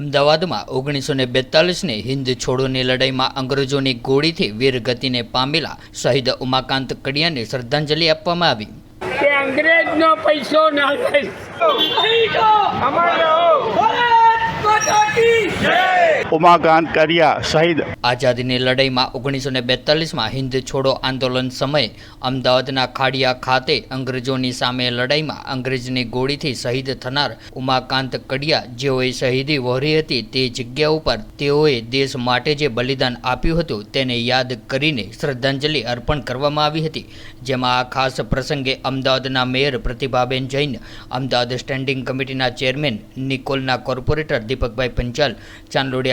અમદાવાદમાં ઓગણીસો ને બેતાલીસની હિન્દ છોડોની લડાઈમાં અંગ્રેજોની ગોળીથી વીરગતિને પામેલા શહીદ ઉમાકાંત કડિયાને શ્રદ્ધાંજલિ આપવામાં આવી. કે અંગ્રેજનો પૈસો ના ઉમાકાંત કરિયા શહીદ આઝાદીની લડાઈમાં ઓગણીસો ને બેતાલીસમાં હિન્દ છોડો આંદોલન સમયે અમદાવાદના ખાડિયા ખાતે અંગ્રેજોની સામે લડાઈમાં અંગ્રેજની ગોળીથી શહીદ થનાર ઉમાકાંત કડિયા, જેઓએ શહીદી વહોરી હતી તે જગ્યા ઉપર તેઓએ દેશ માટે જે બલિદાન આપ્યું હતું તેને યાદ કરીને શ્રદ્ધાંજલિ અર્પણ કરવામાં આવી હતી. જેમાં આ ખાસ પ્રસંગે અમદાવાદના મેયર પ્રતિભાબેન જૈન, અમદાવાદ સ્ટેન્ડિંગ કમિટીના ચેરમેન નિકોલના કોર્પોરેટર દીપકભાઈ પંચાલ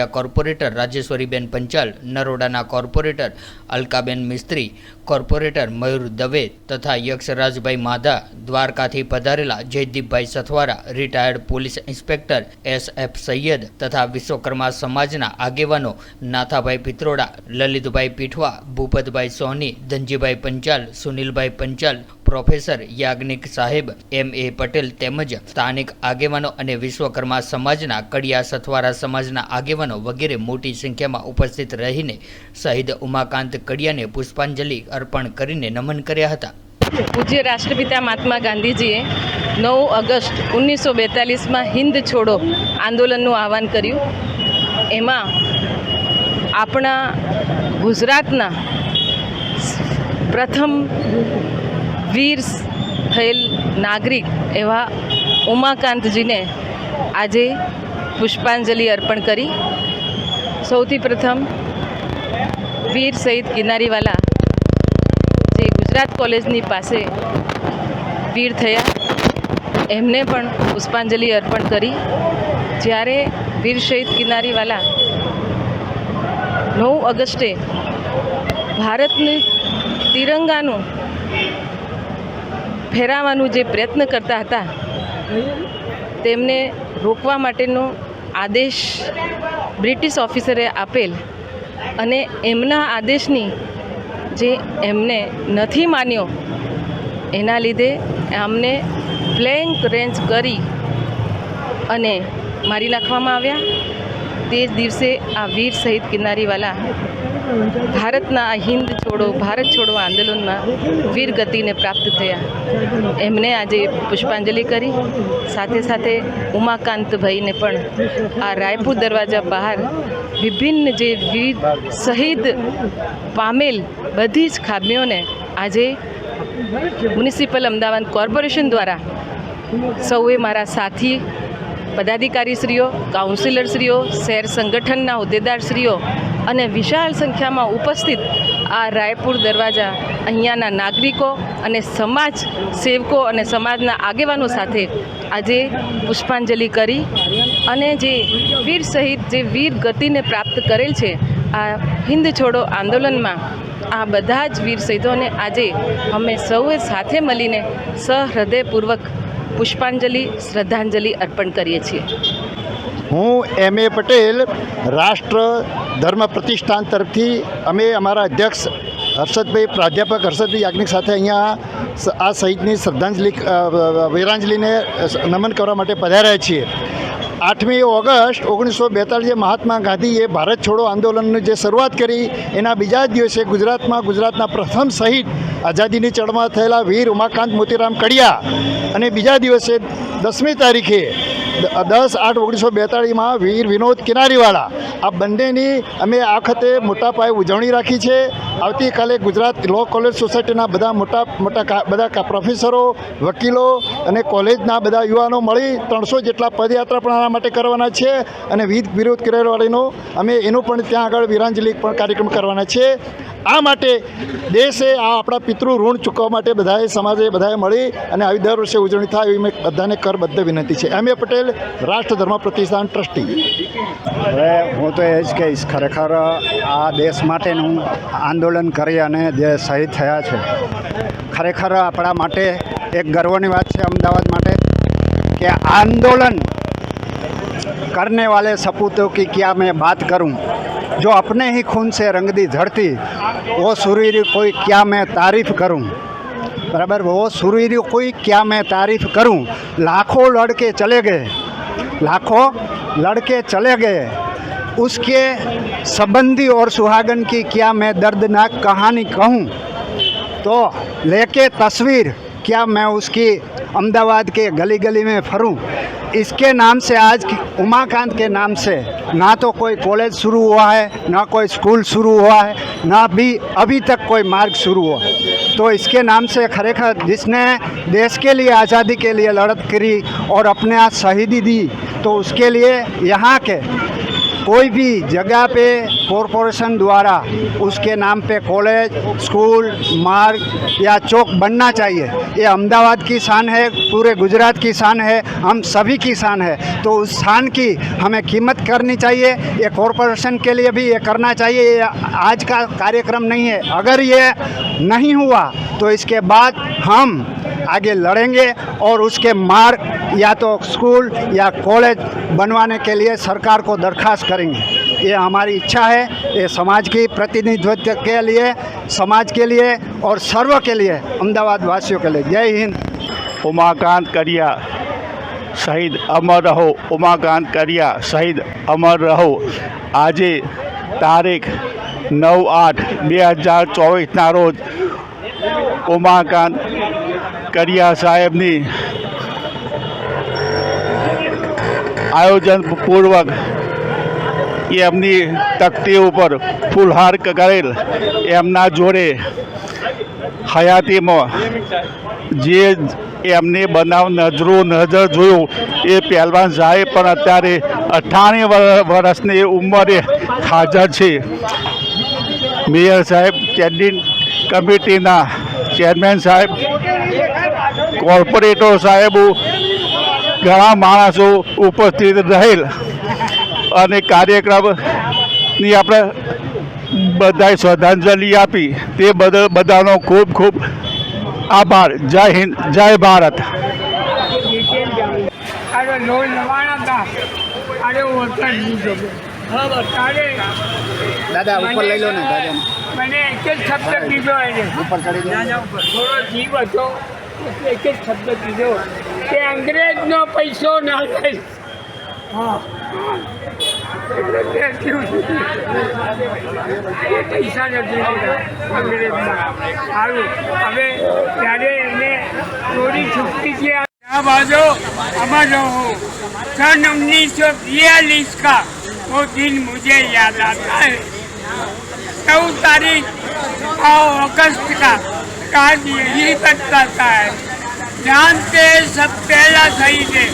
ચાંદલોડિયા કોર્પોરેટર, રાજેશ્વરીબેન પંચાલ, નરોડાના કોર્પોરેટર, અલકાબેન મિસ્ત્રી, કોર્પોરેટર મયુર દવે તથા યક્ષરાજભાઈ માધા દ્વારકાથી પધારેલા Jaydeepbhai Sathwara, retired police inspector S F Saiyed તથા વિશ્વકર્મા સમાજના આગેવાનો નાથાભાઈ પિત્રોડા, લલિતભાઈ પીઠવા, ભૂપતભાઈ સોની, ધનજીભાઈ પંચાલ, સુનિલભાઈ પંચાલ પ્રોફેસર યાજ્ઞિક સાહેબ, એમ એ પટેલ તેમજ સ્થાનિક આગેવાનો અને વિશ્વકર્મા સમાજના, કડિયા સથવારા સમાજના આગેવાનો વગેરે મોટી સંખ્યામાં ઉપસ્થિત રહીને શહીદ ઉમાકાંત કડિયાને પુષ્પાંજલિ અર્પણ કરીને નમન કર્યા હતા. પૂજ્ય રાષ્ટ્રપિતા મહાત્મા ગાંધીજીએ નવ ઓગસ્ટ ઓગણીસો બેતાલીસમાં હિન્દ છોડો આંદોલનનું આહવાન કર્યું. એમાં આપણા ગુજરાતના પ્રથમ વીર થયેલ નાગરિક એવા ઉમાકાંતજીને આજે પુષ્પાંજલિ અર્પણ કરી. સૌથી પ્રથમ વીર શહીદ કિનારીવાલા જે ગુજરાત કોલેજની પાસે વીર થયા, એમને પણ પુષ્પાંજલિ અર્પણ કરી. જ્યારે વીર શહીદ કિનારીવાલા નવ ઓગસ્ટે ભારતની તિરંગાનું ફેરાવવાનું જે પ્રયત્ન કરતા હતા, તેમને રોકવા માટેનો આદેશ બ્રિટિશ ઓફિસરે આપેલ અને એમના આદેશની જે એમને નથી માન્યો, એના લીધે અમને બ્લેન્ક રેન્જ કરી અને મારી નાખવામાં આવ્યા. તે જ દિવસે આ વીર શહીદ કિનારીવાલા ભારતના હિન્દ છોડો, ભારત છોડો આંદોલનમાં વીર ગતિને પ્રાપ્ત થયા. એમને આજે પુષ્પાંજલિ કરી. સાથે સાથે ઉમાકાંતભાઈને પણ આ રાયપુર દરવાજા બહાર વિભિન્ન જે વીર શહીદ પામેલ બધી જ ખામીઓને આજે મ્યુનિસિપલ અમદાવાદ કોર્પોરેશન દ્વારા સૌએ મારા સાથી, પદાધિકારીશ્રીઓ, કાઉન્સિલરશ્રીઓ, શહેર સંગઠનના હોદ્દેદારશ્રીઓ અને વિશાળ સંખ્યામાં ઉપસ્થિત આ રાયપુર દરવાજા અહીંયાના નાગરિકો અને સમાજ સેવકો અને સમાજના આગેવાનો સાથે આજે પુષ્પાંજલિ કરી અને જે વીર સહિત જે વીર ગતિને પ્રાપ્ત કરેલ છે, આ હિન્દ છોડો આંદોલનમાં આ બધા જ વીર શહીદોને આજે અમે સૌએ સાથે મળીને સહૃદયપૂર્વક પુષ્પાંજલિ, શ્રદ્ધાંજલિ અર્પણ કરીએ છીએ. હું એમ એ પટેલ, રાષ્ટ્ર ધર્મ પ્રતિષ્ઠાન તરફથી અમે અમારા અધ્યક્ષ હર્ષદભાઈ, પ્રાધ્યાપક હર્ષદભાઈ યાજ્ઞિક સાથે અહીંયા આ સહિતની શ્રદ્ધાંજલિ વીરાંજલિને નમન કરવા માટે પધાર્યા છીએ. આઠમી ઓગસ્ટ ઓગણીસો બેતાળીસે મહાત્મા ગાંધીએ ભારત છોડો આંદોલનની જે શરૂઆત કરી, એના બીજા જ દિવસે ગુજરાતમાં ગુજરાતના પ્રથમ શહીદ આઝાદીની ચળમાં થયેલા વીર ઉમાકાંત મોતીરામ કડિયા અને બીજા દિવસે દસમી તારીખે દસ આઠ ઓગણીસો બેતાળીસમાં વીર વિનોદ કિનારીવાળા. આ બંનેની અમે આ વખતે મોટા પાયે ઉજવણી રાખી છે. આવતીકાલે ગુજરાત લો કોલેજ સોસાયટીના બધા મોટા મોટા બધા પ્રોફેસરો, વકીલો અને કોલેજના બધા યુવાનો મળી ત્રણસો જેટલા પદયાત્રા પણ આના માટે કરવાના છે અને વિધ વિરોધ કિનારીવાળીનો અમે એનું પણ ત્યાં આગળ વીરાંજલિ પણ કાર્યક્રમ કરવાના છે. આ માટે દેશે આ આપણા પિતૃ ઋણ ચૂકવવા માટે બધાએ સમાજે બધાએ મળી અને આવી દર વર્ષે ઉજવણી થાય એવી મેં બધાને કરબદ્ધ વિનંતી છે એમ એ પટેલ રાષ્ટ્ર ધર્મ પ્રતિષ્ઠાન ટ્રસ્ટી હવે હું તો એ જ કહીશ ખરેખર આ દેશ માટેનું આંદોલન કરી અને જે શહીદ થયા છે ખરેખર આપણા માટે એક ગર્વની વાત છે અમદાવાદ માટે કે આંદોલન करने वाले सपूतों की क्या मैं बात करूं जो अपने ही खून से रंग दी धरती वो सुरीर कोई क्या मैं तारीफ़ करूँ? बराबर, वो सुरीर कोई क्या मैं तारीफ़ करूँ? लाखों लड़के चले गए, लाखों लड़के चले गए। उसके संबंधी और सुहागन की क्या मैं दर्दनाक कहानी कहूँ? तो लेके तस्वीर, क्या मैं उसकी अहमदाबाद के गली गली में फरूं? इसके नाम से आज उमाकांत के नाम से ना तो कोई कॉलेज शुरू हुआ है, ना कोई स्कूल शुरू हुआ है, ना भी अभी तक कोई मार्ग शुरू हुआ है। तो इसके नाम से खरेखर जिसने देश के लिए आज़ादी के लिए लड़त करी और अपने आप शहीदी दी तो उसके लिए यहाँ के कोई भी जगह पे कॉरपोरेशन द्वारा उसके नाम पे कॉलेज, स्कूल, मार्ग या चौक बनना चाहिए। ये अहमदाबाद की शान है, पूरे गुजरात की शान है, हम सभी की शान है। तो उस शान की हमें कीमत करनी चाहिए, ये कॉरपोरेशन के लिए भी ये करना चाहिए, ये आज का कार्यक्रम नहीं है। अगर ये नहीं हुआ तो इसके बाद हम आगे लड़ेंगे और उसके मार्ग या तो स्कूल या कॉलेज बनवाने के लिए सरकार को दरखास्त करेंगे ये हमारी इच्छा है ये समाज की प्रतिनिधित्व के लिए समाज के लिए और सर्व के लिए अहमदाबाद वासियों के लिए जय हिंद ઉમાકાંત કરિયા શહીદ અમર રહો ઉમાકાંત કરિયા શહીદ અમર રહો આજે તારીખ નવ આઠ બે હજાર ચોવીસના રોજ ઉમાકાંત કરિયા સાહેબની આયોજનપૂર્વક એમની તકતી ઉપર ફૂલહાર કરેલ એમના જોડે હયાતીમાં જે એમને બનાવ નજરો નજર જોયો એ પહેલવાન સાહેબ પણ અત્યારે અઠ્ઠાણી વર્ષની ઉંમરે હાજર છે. મેયર સાહેબ સ્ટેન્ડિંગ કમિટીના ચેરમેન સાહેબ કોર્પોરેટર સાહેબો ઘણા માણસો ઉપસ્થિત રહેલ. અને કાર્યક્રમની આપણે બધાએ શ્રદ્ધાંજલિ આપી. તે બદલ બધાનો ખૂબ ખૂબ આભાર. જય હિન્દ જય ભારત. દાદા ઉપર લઈ લો ને દાદા મને એક જ શબ્દ કીધો એને. થોડો જીવ હતો. એક જ શબ્દ કીધો કે અંગ્રેજનો પૈસો ના લઈશ પૈસા નથી સારું. હવે ત્યારે એને થોડી છૂટતી છે. આ બાજુ આમાં જો હું. સન ઉન્નીસો બિયાલીસ કા? વો દિન મુજે યાદ આતા હૈ. ચૌદ તારીખ ઓગસ્ટ કા? का आज यही बताता है। जानते सब पहला शहीद है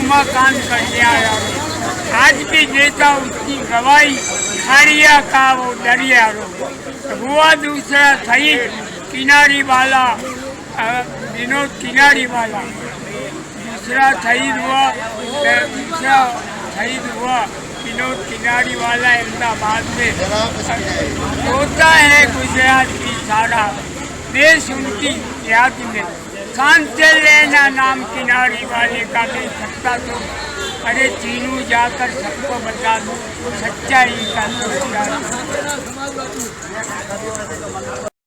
उमाकांत कन्या आज भी देता उसकी गवाही, हरिया का वो दरिया रो। हुआ दूसरा शहीद, किनारी वाला विनोद किनारी वाला। दूसरा शहीद हुआ दूसरा शहीद हुआ, विनोद किनारी वाला अहमदाबाद में। होता है गुजरात देश उनकी याद में शान से लेना नाम किनारी वाले का नहीं सकता तो अरे चीनू जाकर सबको बता दो सच्चाई का तो